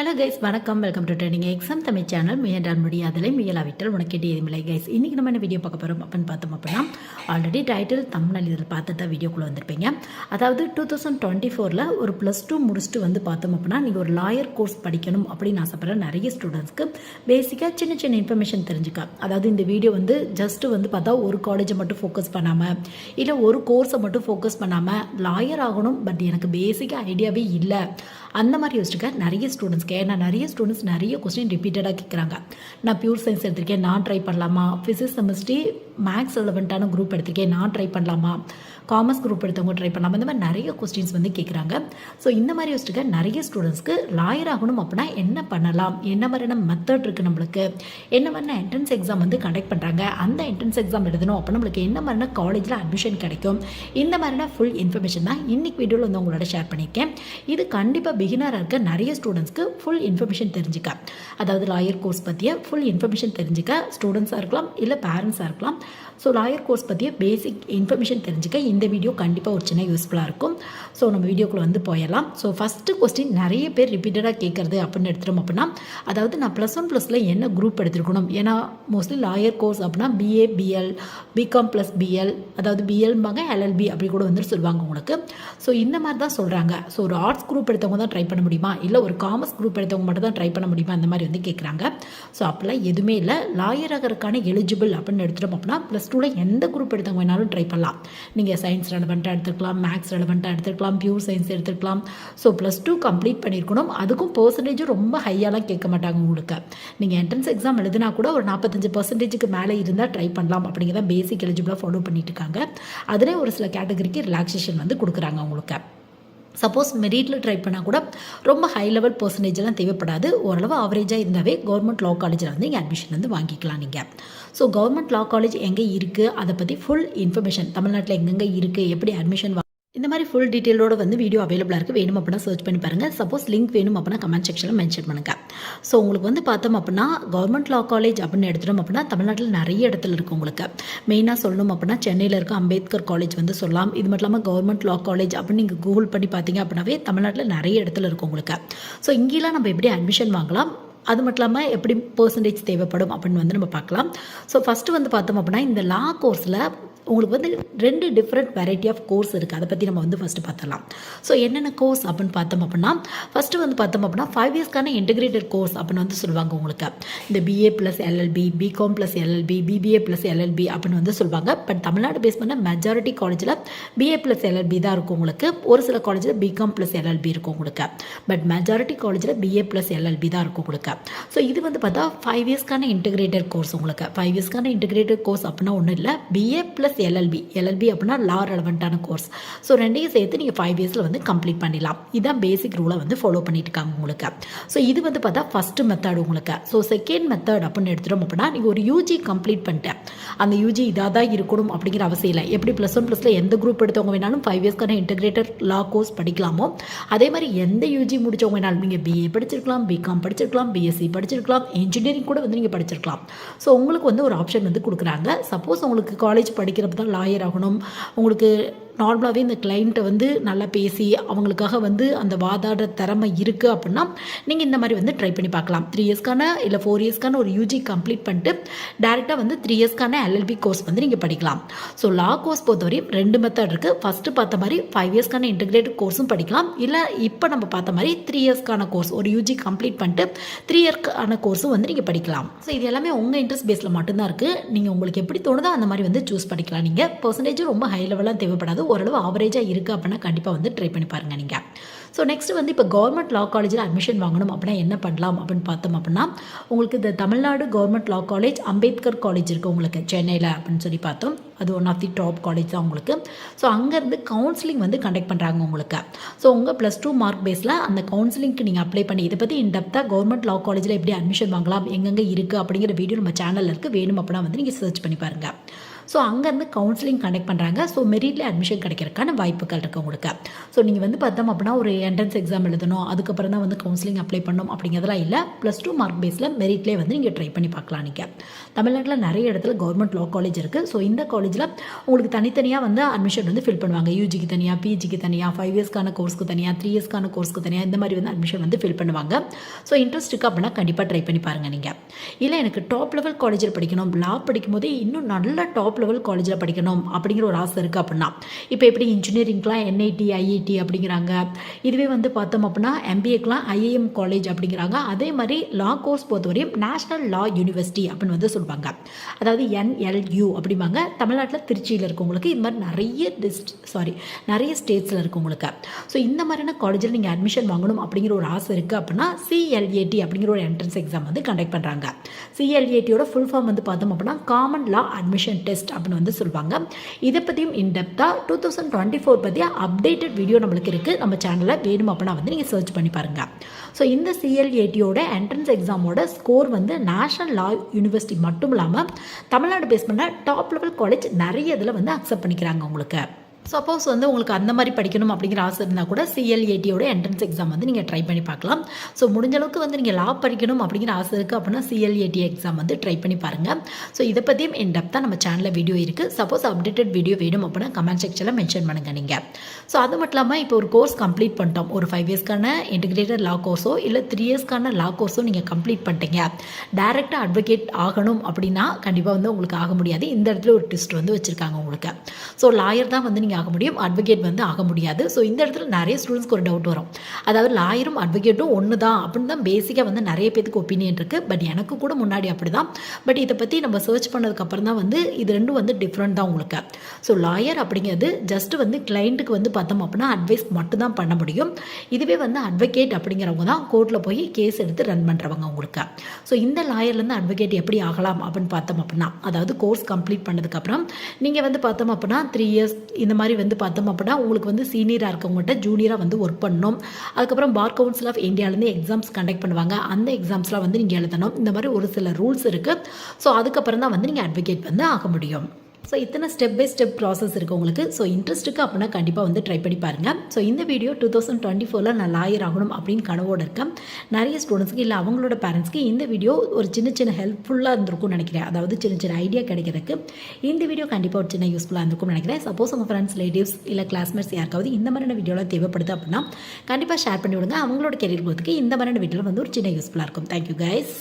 Hello guys வணக்கம். Welcome to trending exam Tamil channel முயன்றால் முடியாதலை முயலாவிட்டால் உனக்கு எதுவுமில்லை கைஸ் இன்றைக்கி நம்ம என்ன வீடியோ பார்க்க போகிறோம் அப்படின்னு பார்த்தோம் அப்படின்னா ஆல்ரெடி டைட்டில் தமிழ்நாள் இதில் பார்த்துட்டு தான் வீடியோக்குள்ளே வந்திருப்பீங்க. அதாவது டூ தௌசண்ட் டுவெண்ட்டி ஃபோரில் ஒரு ப்ளஸ் டூ முடிச்சுட்டு வந்து பார்த்தோம் அப்படின்னா நீங்கள் ஒரு லாயர் கோர்ஸ் படிக்கணும் அப்படின்னு ஆசைப்படுற நிறைய ஸ்டூடெண்ட்ஸ்க்கு பேசிக்காக சின்ன சின்ன இன்ஃபர்மேஷன் தெரிஞ்சுக்க. அதாவது இந்த வீடியோ வந்து ஜஸ்ட்டு வந்து பார்த்தா ஒரு காலேஜை மட்டும் ஃபோக்கஸ் பண்ணாமல் இல்லை ஒரு கோர்ஸை மட்டும் ஃபோக்கஸ் பண்ணாமல் லாயர் ஆகணும் பட் எனக்கு பேசிக்காக ஐடியாவே இல்லை. அந்த மாதிரி யோசிச்சுக்க நிறைய ஸ்டூடெண்ட்ஸ்க்கு ஏன்னா நிறைய ஸ்டூடெண்ட்ஸ் நிறைய கொஸ்டின் ரிப்பீட்டடாக கேட்குறாங்க நான் பியூர் சயின்ஸ் எடுத்திருக்கேன். நான் ட்ரை பண்ணலாமா? ஃபிசிக்ஸ் செமிஸ்ட்ரி மேக்ஸ் ரெலவெண்ட்டான குரூப் எடுத்திருக்கேன். நான் ட்ரை பண்ணலாமா? காமர்ஸ் குரூப் எடுத்தவங்க ட்ரை பண்ணலாம் இந்த மாதிரி நிறைய கொஸ்டின்ஸ் வந்து கேட்குறாங்க ஸோ இந்த மாதிரி யோசிச்சுக்க நிறைய ஸ்டூடெண்ட்ஸ்க்கு லாயர் ஆகணும் அப்படின்னா என்ன பண்ணலாம்? என்ன மாதிரியான மெத்தட் இருக்குது நம்மளுக்கு? என்ன மாதிரியான என்ட்ரன்ஸ் எக்ஸாம் வந்து கண்டக்ட் பண்ணுறாங்க அந்த என்ட்ரன்ஸ் எக்ஸாம் எழுதணும் அப்போ நம்மளுக்கு என்ன மாதிரியான காலேஜில் அட்மிஷன் கிடைக்கும்? இந்த மாதிரியான ஃபுல் இன்ஃபர்மேஷன் தான் இன்னைக்கு வீடியோவில் வந்து உங்களோட ஷேர் பண்ணியிருக்கேன். இது கண்டிப்பாக பிகினராக இருக்க நிறைய ஸ்டூடெண்ட்ஸ்க்கு ஃபுல் இன்ஃபர்மேஷன் தெரிஞ்சுக்க. அதாவது லாயர் கோர்ஸ் பற்றிய ஃபுல் இன்ஃபர்மேஷன் தெரிஞ்சுக்க. ஸ்டூடெண்ட்ஸாக இருக்கலாம் இல்லை பேரண்ட்ஸாக இருக்கலாம். ஸோ லாயர் கோர்ஸ் பற்றிய பேசிக் இன்ஃபர்மேஷன் தெரிஞ்சுக்க. இந்த வீடியோ கண்டிப்பாக ஒரு சின்ன யூஸ்ஃபுல்லாக இருக்கும். ஸோ நம்ம வீடியோக்குள்ளே வந்து போயிடலாம். ஸோ ஃபஸ்ட்டு கொஸ்டின் நிறைய பேர் ரிப்பீட்டடாக கேட்குறது அப்படின்னு எடுத்துட்டோம் அப்படின்னா அதாவது நான் ப்ளஸ் ஒன் ப்ளஸில் என்ன குரூப் எடுத்துருக்கணும்? ஏன்னா மோஸ்ட்லி லாயர் கோர்ஸ் அப்படின்னா BA BL BCom plus BL அதாவது பிஎல்பாங்க எல்எல்பி அப்படி கூட வந்து சொல்லுவாங்க உங்களுக்கு. ஸோ இந்த மாதிரி தான் சொல்கிறாங்க ஸோ ஒரு ஆர்ட்ஸ் குரூப் எடுத்தவங்க தான் ட்ரை பண்ண முடியுமா? இல்லை ஒரு காமர்ஸ் குரூப் எடுத்தவங்க மட்டும் தான் ட்ரை பண்ண முடியுமா? அந்த மாதிரி வந்து கேட்குறாங்க ஸோ அப்படிலாம் எதுவுமே இல்லை. லாயர் ஆகிறதுக்கான எலிஜிபிள் அப்படின்னு எடுத்துட்டோம் அப்படின்னா ப்ளஸ் டூவில் எந்த குரூப் எடுத்தவங்க வேணாலும் ட்ரை பண்ணலாம். நீங்கள் சயின்ஸ் ரெலவெண்ட்டாக எடுத்துக்கலாம் மேக்ஸ் ரெலவெண்ட்டாக எடுத்துக்கலாம் பியூர் சயின்ஸ் எடுத்துக்கலாம் ஸோ ப்ளஸ் டூ கம்ப்ளீட் பண்ணியிருக்கணும் அதுக்கும் பர்சன்டேஜும் ரொம்ப ஹையாலாம் கேட்க மாட்டாங்க உங்களுக்கு. நீங்கள் என்ட்ரன்ஸ் எக்ஸாம் எழுதினா கூட ஒரு நாற்பத்தஞ்சு பர்சன்டேஜுக்கு மேலே இருந்தால் ட்ரை பண்ணலாம் அப்படிங்கிறத பேசிக் எலிஜிபிளாக ஃபாலோ பண்ணிட்டு இருக்காங்க. அதிலே ஒரு சில கேட்டகரிக்கு ரிலாக்ஸேஷன் வந்து கொடுக்குறாங்க உங்களுக்கு. சப்போஸ் மெரிட்டில் ட்ரை பண்ணால் கூட ரொம்ப ஹை லெவல் பர்சன்டேஜ்லாம் தேவைப்படாது. ஓரளவு ஆவரேஜாக இருந்தாவே கவர்மெண்ட் லா காலேஜில் வந்து இங்கே அட்மிஷன் வந்து வாங்கிக்கலாம் நீங்கள் ஸோ கவர்மெண்ட் லா காலேஜ் எங்கே இருக்குது அதை பற்றி ஃபுல் இன்ஃபர்மேஷன் தமிழ்நாட்டில் எங்கெங்கே இருக்குது எப்படி அட்மிஷன் இந்த மாதிரி ஃபுல் டீட்டெயிலோட வந்து வீடியோ அவைலபிளாக இருக்குது வேணும் அப்படின்னா சர்ச் பண்ணி பாருங்கள் சப்போஸ் லிங்க் வேணும் அப்படின்னா கமெண்ட் செக்ஷனில் மென்ஷன் பண்ணுங்கள் ஸோ உங்களுக்கு வந்து பார்த்தோம் அப்படின்னா கவர்மெண்ட் லா காலேஜ் அப்படின்னு எடுத்துட்டோம் அப்படின்னா தமிழ்நாட்டில் நிறைய இடத்துல இருக்குது உங்களுக்கு. மெயினாக சொல்லணும் அப்படின்னா சென்னையில் இருக்க அம்பேத்கர் காலேஜ் வந்து சொல்லலாம். இது மட்டும் இல்லாமல் கவர்மெண்ட் லா காலேஜ் அப்படின்னு நீங்கள் கூகுள் பண்ணி பார்த்தீங்க அப்படின்னாவே தமிழ்நாட்டில் நிறைய இடத்துல இருக்குது உங்களுக்கு. ஸோ இங்கேலாம் நம்ம எப்படி அட்மிஷன் வாங்கலாம்? அது மட்டும் இல்லாமல் எப்படி பர்சன்டேஜ் தேவைப்படும் அப்படின்னு வந்து நம்ம பார்க்கலாம். ஸோ ஃபஸ்ட்டு வந்து பார்த்தோம் அப்படின்னா இந்த லா கோர்ஸில் உங்களுக்கு வந்து ரெண்டு டிஃப்ரெண்ட் வெரைட்டி ஆஃப் கோர்ஸ் இருக்குது அதை பற்றி நம்ம வந்து ஃபஸ்ட்டு பார்த்துடலாம். ஸோ என்னென்ன கோர்ஸ் அப்படின்னு பார்த்தோம் அப்படின்னா ஃபஸ்ட்டு வந்து பார்த்தோம் அப்படின்னா ஃபைவ் இயர்ஸ்க்கான இன்டெகிரேட்டட் கோர்ஸ் அப்படின்னு வந்து சொல்லுவாங்க உங்களுக்கு. இந்த BA plus LLB BCom plus LLB BBA plus LLB அப்படின்னு வந்து சொல்லுவாங்க. பட் தமிழ்நாடு பேஸ் பண்ண மெஜாரிட்டி காலேஜில் பிஏ ப்ளஸ் எல்எல்பி தான் இருக்கும் உங்களுக்கு. ஒரு சில காலேஜில் பிகாம் ப்ளஸ் எல்எல்பி இருக்கும் உங்களுக்கு. பட் மெஜாரிட்டி காலேஜில் பிஏ ப்ளஸ் எல்எல்பி தான் இருக்கும் உங்களுக்கு. ஸோ இது வந்து பார்த்தா ஃபைவ் இயர்ஸ்க்கான இன்டெகிரேட்டட் கோர்ஸ் உங்களுக்கு. ஃபைவ் இயர்ஸ்க்கான இன்டெகிரேட்டட் கோர்ஸ் அப்படின்னா ஒன்றும் இல்லை. பிஏ ப்ளஸ் எல்எல்பி எல்எல்பி அப்படின்னா லா ரெலவெண்ட்டான கோர்ஸ் ஸோ ரெண்டையும் சேர்த்து நீங்கள் ஃபைவ் இயர்ஸில் வந்து கம்ப்ளீட் பண்ணிடலாம். இதான் பேசிக் ரூலை வந்து ஃபாலோ பண்ணிட்டு இருக்காங்க உங்களுக்கு. ஸோ இது வந்து பார்த்தா ஃபஸ்ட்டு மெத்தட் உங்களுக்கு. ஸோ செகண்ட் மெத்தட் அப்படின்னு எடுத்துட்டோம் அப்படின்னா நீங்கள் ஒரு யூஜி கம்ப்ளீட் பண்ணிட்டேன். அந்த யூஜி இதாக தான் இருக்கணும் அப்படிங்கிற அவசியம் இல்லை. எப்படி ப்ளஸ் ஒன் ப்ளஸில் எந்த குரூப் எடுத்தவங்க வேணாலும் ஃபைவ் இயர்ஸ்க்கான இன்டெகிரேட்டட் லா கோர்ஸ் படிக்கலாமோ அதே மாதிரி எந்த யூஜி முடிச்சவங்க வேணாலும் நீங்கள் பிஏ படிச்சிருக்கலாம் பிகாம் படிச்சிருக்கலாம் பிஎஸ்சி படிச்சிருக்கலாம் இன்ஜினியரிங் கூட வந்து நீங்கள் படிச்சிருக்கலாம். ஸோ உங்களுக்கு வந்து ஒரு ஆப்ஷன் வந்து கொடுக்குறாங்க. சப்போஸ் உங்களுக்கு காலேஜ் படிக்கிற தான் லாயர் ஆகணும். உங்களுக்கு நார்மலாகவே இந்த கிளைண்ட்டை வந்து நல்லா பேசி அவங்களுக்காக வந்து அந்த வாதாடுற திறமை இருக்குது அப்படின்னா நீங்கள் இந்த மாதிரி வந்து ட்ரை பண்ணி பார்க்கலாம். த்ரீ இயர்ஸ்க்கான இல்லை ஃபோர் இயர்ஸ்க்கான ஒரு யூஜி கம்ப்ளீட் பண்ணிட்டு டேரெக்டாக வந்து த்ரீ இயர்ஸ்க்கான எல்எல்பி கோர்ஸ் வந்து நீங்கள் படிக்கலாம். ஸோ லா கோர்ஸ் பொறுத்தவரையும் ரெண்டு மெத்தட் இருக்குது ஃபஸ்ட்டு பார்த்த மாதிரி ஃபைவ் இயர்ஸ்க்கான இன்டெகிரேட்டட் கோர்ஸும் படிக்கலாம். இல்லை இப்போ நம்ம பார்த்த மாதிரி த்ரீ இயர்ஸ்க்கான கோர்ஸ் ஒரு யூஜி கம்ப்ளீட் பண்ணிட்டு த்ரீ இயர்க்கான கோர்ஸும் வந்து நீங்கள் படிக்கலாம். ஸோ இது எல்லாமே உங்கள் இன்ட்ரெஸ்ட் பேஸில் மட்டும்தான் இருக்குது நீங்கள் உங்களுக்கு எப்படி தோணுதோ அந்த மாதிரி வந்து சூஸ் பண்ணிக்கலாம். நீங்கள் பர்சன்டேஜும் ரொம்ப ஹை லெவலாக தேவைப்படாது. ஓரளவு ஆவரேஜாக இருக்குது அப்படின்னா கண்டிப்பாக வந்து ட்ரை பண்ணி பாருங்கள் நீங்கள் ஸோ நெக்ஸ்ட் வந்து இப்போ கவர்மெண்ட் லா காலேஜில் அட்மிஷன் வாங்கணும் அப்படின்னா என்ன பண்ணலாம் அப்படின்னு பார்த்தோம் அப்படின்னா உங்களுக்கு இந்த Tamil Nadu government law college Ambedkar college இருக்குது உங்களுக்கு சென்னையில் அப்படின்னு சொல்லி பார்த்தோம். அது one of the top college தான் உங்களுக்கு. ஸோ அங்கேருந்து கவுன்சிலிங் வந்து கண்டக்ட் பண்ணுறாங்க உங்களுக்கு. ஸோ உங்கள் ப்ளஸ் டூ மார்க் பேஸில் அந்த கவுன்சிலிங்க்கு நீங்கள் அப்ளை பண்ணி இதை பற்றி இன்டெப்த்தாக கவர்மெண்ட் லா காலேஜில் எப்படி அட்மிஷன் வாங்கலாம் எங்கெங்கே இருக்குது அப்படிங்கிற வீடியோ நம்ம சேனலில் இருக்குது வேணும் அப்படின்னா வந்து நீங்கள் சர்ச் பண்ணி பாருங்கள் ஸோ அங்கேருந்து கவுன்சிலிங் கண்டக்ட் பண்ணுறாங்க ஸோ மெரிட்ல அட்மிஷன் கிடைக்கிறதுக்கான வாய்ப்புகள் இருக்குது உங்களுக்கு. ஸோ நீங்கள் வந்து பார்த்தோம் அப்படின்னா ஒரு என்ட்ரன்ஸ் எக்ஸாம் எழுதணும். அதுக்கப்புறம் தான் வந்து கவுன்சிலிங் அப்ளை பண்ணணும் அப்படிங்கிறதெல்லாம் இல்லை. ப்ளஸ் டூ மார்க் பேஸில் மெரிட்லேயே வந்து நீங்கள் ட்ரை பண்ணி பார்க்கலாம் நீங்கள் தமிழ்நாட்டில் நிறைய இடத்துல கவர்மெண்ட் லா காலேஜ் இருக்குது ஸோ இந்த காலேஜில் உங்களுக்கு தனித்தனியாக வந்து அட்மிஷன் வந்து ஃபில் பண்ணுவாங்க. யூஜிக்கு தனியாக பிஜிக்கு தனியாக ஃபைவ் இயர்ஸ்க்கான கோர்ஸ்க்கு தனியாக த்ரீ இயர்ஸ்க்கான கோர்ஸ்க்கு தனியாக இந்த மாதிரி வந்து அட்மிஷன் வந்து ஃபில் பண்ணுவாங்க. ஸோ இன்ட்ரெஸ்ட் இருக்குது அப்படின்னா கண்டிப்பாக ட்ரை பண்ணி பாருங்கள் நீங்கள் இல்லை எனக்கு டாப் லெவல் காலேஜில் படிக்கணும். லா படிக்கும் போதே இன்னும் நல்ல டாப் லெவல் காலேஜில் படிக்கணும் அப்படிங்கிற ஒரு ஆசை இருக்குது அப்படின்னா இப்போ எப்படி இன்ஜினியரிங்க்கெலாம் என்ஐடி ஐஐடி அப்படிங்கிறாங்க. இதுவே வந்து பார்த்தோம் அப்படின்னா எம்பிஏக்கெலாம் ஐஏஎம் காலேஜ் அப்படிங்கிறாங்க. அதே மாதிரி லா கோர்ஸ் பொறுத்தவரையும் நேஷனல் லா யூனிவர்சிட்டி அப்படின்னு வந்து சொல்லுவாங்க. அதாவது என்எல்யூ அப்படிம்பாங்க. தமிழ்நாட்டில் திருச்சியில் இருக்கவங்களுக்கு இது மாதிரி நிறைய டிஸ்ட் சாரி நிறைய ஸ்டேட்ஸில் இருக்கவங்களுக்கு. ஸோ இந்த மாதிரியான காலேஜில் நீங்கள் அட்மிஷன் வாங்கணும் அப்படிங்கிற ஒரு ஆசை இருக்குது அப்படின்னா சிஎல்ஏடி அப்படிங்கிற ஒரு என்ட்ரன்ஸ் எக்ஸாம் வந்து கண்டக்ட் பண்ணுறாங்க சிஎல்ஏடியோட ஃபுல் ஃபார்ம் வந்து பார்த்தோம் அப்படின்னா காமன் லா அட்மிஷன் டெஸ்ட் அப்படின்னு வந்து சொல்லுவாங்க. இதை பற்றியும் இன்டெப்த்தாக டூ தௌசண்ட் டுவெண்ட்டி ஃபோர் பற்றி அப்டேட்டட் வீடியோ நம்மளுக்கு இருக்குது நம்ம சேனலில் வேணும் அப்படின்னா வந்து நீங்கள் சர்ச் பண்ணி பாருங்கள் ஸோ இந்த சிஎல்ஏடியோட என்ட்ரன்ஸ் எக்ஸாமோட ஸ்கோர் வந்து நேஷனல் லா யூனிவர்சிட்டி மட்டும் இல்லாமல் தமிழ்நாடு பேஸ் பண்ண டாப் லெவல் காலேஜ் நிறைய இதில் வந்து அக்செப்ட் பண்ணிக்கிறாங்க உங்களுக்கு. சப்போஸ் வந்து உங்களுக்கு அந்த மாதிரி படிக்கணும் அப்படிங்கிற ஆசை இருந்தால் கூட சிஎல்ஏடியோட என்ட்ரன்ஸ் எக்ஸாம் வந்து நீங்கள் ட்ரை பண்ணி பார்க்கலாம். ஸோ முடிஞ்ச அளவுக்கு வந்து நீங்கள் லா படிக்கணும் அப்படிங்கிற ஆசை இருக்குது அப்படின்னா சிஎல்ஏடி எக்ஸாம் வந்து ட்ரை பண்ணி பாருங்கள் ஸோ இதை பற்றியும் என் டெப்த்தாக நம்ம சேனலில் வீடியோ இருக்குது சப்போஸ் அப்டேட்டட் வீடியோ வேணும் அப்படின்னா கமெண்ட் செக்ஷனில் மென்ஷன் பண்ணுங்கள் நீங்கள் ஸோ அது மட்டும் இல்லாமல் இப்போ ஒரு கோர்ஸ் கம்ப்ளீட் பண்ணிட்டோம். ஒரு ஃபைவ் இயர்ஸ்க்கான இன்டிகிரேட்டட் லா கோர்ஸோ இல்லை த்ரீ இயர்ஸ்க்கான லா கோர்ஸோ நீங்கள் கம்ப்ளீட் பண்ணிட்டீங்க. டேரெக்டாக அட்வொகேட் ஆகணும் அப்படின்னா கண்டிப்பாக வந்து உங்களுக்கு ஆக முடியாது. இந்த இடத்துல ஒரு ட்விஸ்ட் வந்து வச்சுருக்காங்க உங்களுக்கு. ஸோ லாயர் தான் வந்து நீங்கள் ஆக முடியும் அட்வொகேட் வந்து ஆக முடியாது. ஸோ இந்த இடத்துல நிறைய ஸ்டூடெண்ட்ஸ்க்கு ஒரு டவுட் வரும். அதாவது லாயரும் அட்வொகேட்டும் ஒன்று தான் அப்படின்னு தான் பேசிக்காக வந்து நிறைய பேத்துக்கு ஒப்பீனியன் இருக்குது பட் எனக்கு கூட முன்னாடி அப்படி தான் பட் இதை பற்றி நம்ம சர்ச் பண்ணதுக்கப்புறம் தான் வந்து இது ரெண்டும் வந்து டிஃப்ரெண்ட் தான் உங்களுக்கு. ஸோ லாயர் அப்படிங்கிறது ஜஸ்ட் வந்து கிளைண்ட்டுக்கு வந்து பார்த்தோம் அப்படின்னா அட்வைஸ் மட்டும்தான் பண்ண முடியும். இதுவே வந்து அட்வொகேட் அப்படிங்கிறவங்க தான் கோர்ட்டில் போய் கேஸ் எடுத்து ரன் பண்ணுறவங்க உங்களுக்கு. ஸோ இந்த லாயர்லேருந்து அட்வொகேட் எப்படி ஆகலாம் அப்படின்னு பார்த்தோம் அப்படின்னா அதாவது கோர்ஸ் கம்ப்ளீட் பண்ணதுக்கப்புறம் நீங்கள் வந்து பார்த்தோம் அப்படின்னா த்ரீ இயர்ஸ் இந்த மாதிரி வந்து பார்த்தோம் அப்படின்னா உங்களுக்கு வந்து சீனியராக இருக்கவங்கள்ட்ட ஜூனியராக வந்து ஒர்க் பண்ணணும். அதுக்கப்புறம் பார் கவுன்சில் ஆஃப் இந்தியாவிலேருந்து எக்ஸாம்ஸ் கண்டக்ட் பண்ணுவாங்க. அந்த எக்ஸாம்ஸ்லாம் வந்து நீங்கள் எழுதணும். இந்த மாதிரி ஒரு சில ரூல்ஸ் இருக்குது ஸோ அதுக்கப்புறம் தான் வந்து நீங்கள் அட்வொகேட் வந்து ஆக முடியும். ஸோ இத்தனை ஸ்டெப் பை ஸ்டெப் ப்ராசஸ் இருக்குது உங்களுக்கு. ஸோ இன்ட்ரெஸ்ட்டுக்கு அப்படின்னா கண்டிப்பாக வந்து ட்ரை பண்ணி பாருங்கள் ஸோ இந்த வீடியோ டூ தௌசண்ட் டுவெண்ட்டி ஃபோரில் நான் லாயர் ஆகணும் அப்படின்னு கனவோடு இருக்கேன். நிறைய ஸ்டூடெண்ட்ஸ்க்கு இல்லை அவங்களோட பேரண்ட்ஸ்க்கு இந்த வீடியோ ஒரு சின்ன சின்ன ஹெல்ப்ஃபுல்லாக இருந்திருக்கும்னு நினைக்கிறேன். அதாவது சின்ன சின்ன ஐடியா கிடைக்கிறதுக்கு. இந்த வீடியோ கண்டிப்பாக ஒரு சின்ன யூஸ்ஃபுல்லாக இருந்திருக்கும்னு நினைக்கிறேன். சப்போஸ் உங்கள் ஃப்ரெண்ட்ஸ் ரிலேட்டிவ்ஸ் இல்லை கிளாஸ்மேட்ஸ் யாருக்காவது இந்த மாதிரியான வீடியோலாம் தேவைப்படுது அப்படின்னா கண்டிப்பாக ஷேர் பண்ணி விடுங்க. அவங்களோட கெரியர் போகிறதுக்கு இந்த மாதிரியான வீடியோவில் வந்து ஒரு சின்ன யூஸ்ஃபுல்லாக இருக்கும். Thank you guys